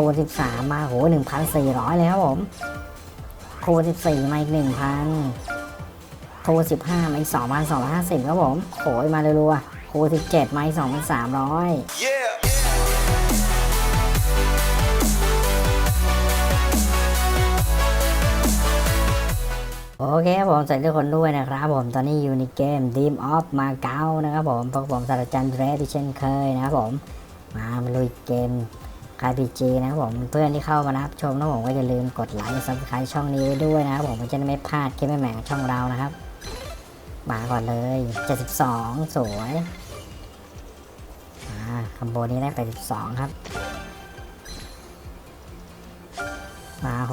คูณ 13 มาโห1,400 เลยครับผม คูณ 14 มาอีก 1,000 คูณ 15 มาอีก 2,250 ครับผม โหยมารัวๆ คูณ 17 มาอีก 2,300 Yeah. โอเคครับผมสวัสดีทุกคนด้วยนะครับผมตอนนี้อยู่ในเกม Dream of Macau นะครับผมพวกผมศาสตราจารย์เดรสที่เช่นเคยนะครับผม มามาลุยเกม คายพีจีนะครับผมเพื่อนที่เข้ามารับชมนะผมก็อย่าลืมกดไลค์ซับสไครต์ช่องนี้ด้วยนะครับผมจะได้ไม่พลาดคลิปใหม่ๆของช่องเรานะครับมาก่อนเลย 72 สวยอ่าคัมโบนี้ได้82ครับ มา 66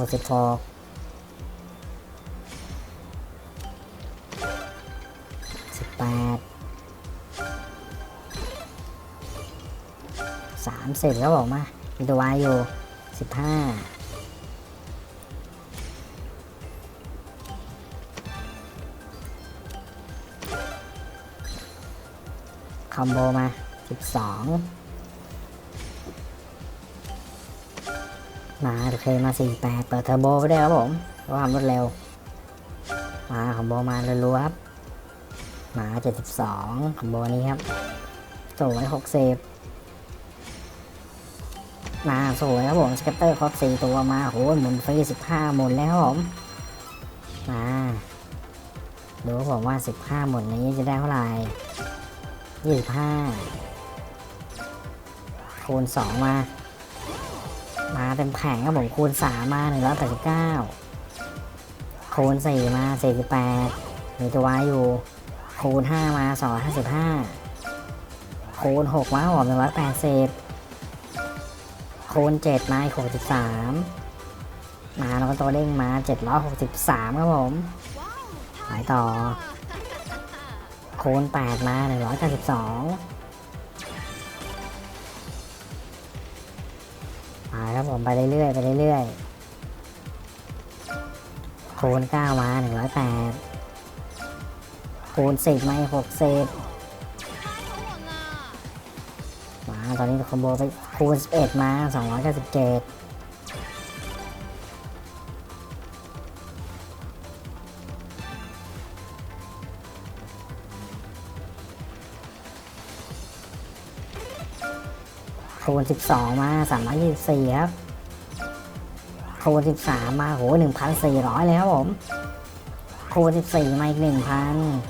สิบแปดสามสิบแล้วบอกมา มีตัววายอยู่สิบห้าคอมโบมาสิบสองมาโอเคมาสี่แปดเปิดเทอร์โบไปได้ครับผมเพื่อความรวดเร็ว มาคอมโบมาเรัวๆครับมา72คอมโบนี้ครับสวย60 มาสวยครับผมสเก็ตเตอร์ครบสี่ตัวมาโหหมุนฟรีสิบห้าหมุนแล้วผมมาดูผมว่าสิบห้าหมุนนี้จะได้เท่าไหร่ยี่สิบห้าคูณสองมา มาเต็มแผงครับผมคูณสามมาหนึ่งร้อยแปดสิบเก้าคูณสี่มาสี่สิบแปดมีตัววายอยู่ คูณห้ามาสองห้าสิบห้าคูณหกมาผมหนึ่งร้อยแปดสิบ คูณ7มาอีก63 มาแล้วก็ตัวเด้งมา 763 ครับผมหายต่อ คูณ 8 มา 192มาครับผมไปเรื่อยๆไปเรื่อยๆคูณ 9 มา 108 คูณ 10 มา 60 ตอนนี้คอมโบไปคูณสิบเอ็ดมาสองร้อยเก้าสิบเจ็ดคูณสิบสองมาสามร้อยยี่สิบสี่ครับคูณสิบสามมาโหหนึ่งพันสี่ร้อยเลยครับผมคูณ14 มาอีก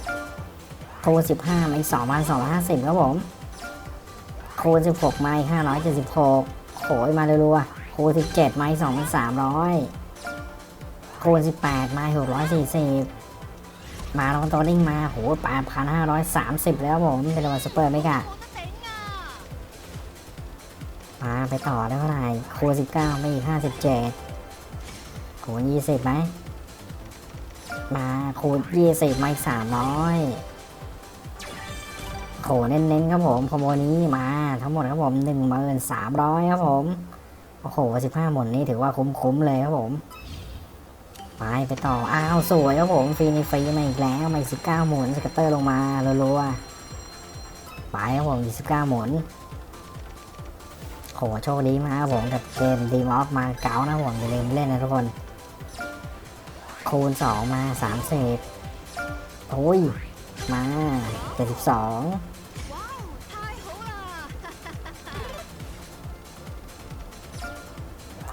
1,000คูณ15 มาอีก 2,250 ครับผม คูณ 16 ไมาอีก576โหยมาเรัวๆคูณ 17 ไมาอีก2,300 คูณ 18 ไมาอีก640 มาล้วก็ตัวนิ่งมาโห8,530 แล้วผม เป็นรางวัลซุปเปอร์ไหมกะมาไปต่อได้เท่าไหร่คูณ 19 ไมาอีก 57 คูณ 20 ไหม มาคูณยี่สิบมาอีกสามร้อย โหเน้นๆครับผมคอมโบนี้มาทั้งหมดครับผมหนึ่งหมื่นสามร้อยครับผมโอ้โหสิบห้าหมุนนี้ถือว่าคุ้มๆเลยครับผมไปไปต่ออ้าวสวยครับผมฟรีในฟรีมาอีกแล้วมาอีกสิบเก้าหมุนสกัตเตอร์ลงมารัวๆไปครับผมอีกสิบเก้าหมุนโหโชคดีมากครับผมกับเกมดีมอฟมาเก๋านะผมอย่าลืมเล่นนะทุกคนคูณ2มา30โอ้ยมา72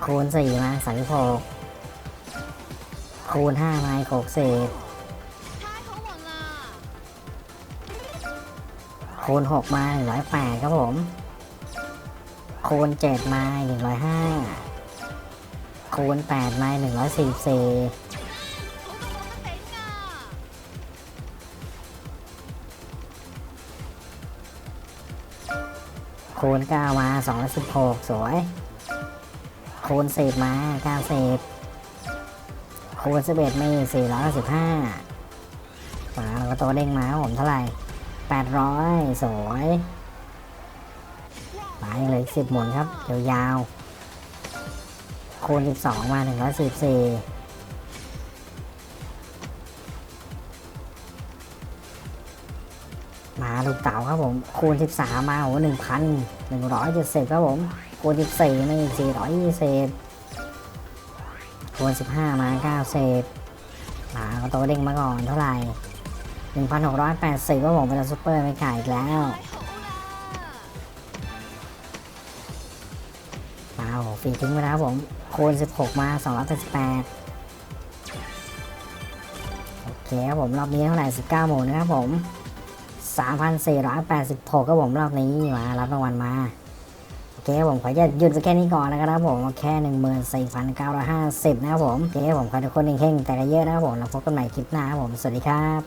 คูณสี่มาสามสิบคูณห้ามาหกสิบคูณหกมาหนึ่งร้อยแปดครับผม คูณเจ็ดมาหนึ่งร้อยห้าคูณแปดมาหนึ่งร้อยสี่สี่คูณเก้ามาสองร้อยสิบหกสวย คูณสิบมาเก้าสิบคูณสิบเอ็ดมีสี่ร้อยสิบห้ามาแล้วก็ตัวเด้งมาผมเท่าไหร่แปดร้อยสวยมาอีกเลยสิบหมุนครับยวยาวๆคูณสิบสองมาหนึ่งร้อยสิบสี่มาลูกเต่าครับผม คูณ 13 มาโหนึ่งพันหนึ่งร้อยเจ็ดสิบครับผม คูณ14ไม่อีก420คูณ15มา90มาก็โตวเด้งมาก่อนเท่าไหร่1,680ก็ผมเป็นซูเปอร์ไม่ขายอีกแล้วมาโอ้โหฟรีทิ้งไปแล้วครับผมคูณ16มา288โอเคครับผมรอบนี้เท่าไหร่19หมูนะครับผม3,486ก็ผมรอบนี้มารับรางวัลมา เคผมขอจะหยุดไปแค่นี้ก่อนนะครับผมเอาแค่14,950นะครับผมโอเคครับผมขอให้ทุกคนเฮงๆแต่ละเยอะนะครับผมแล้วพบกันใหม่คลิปหน้าครับผมสวัสดีครับ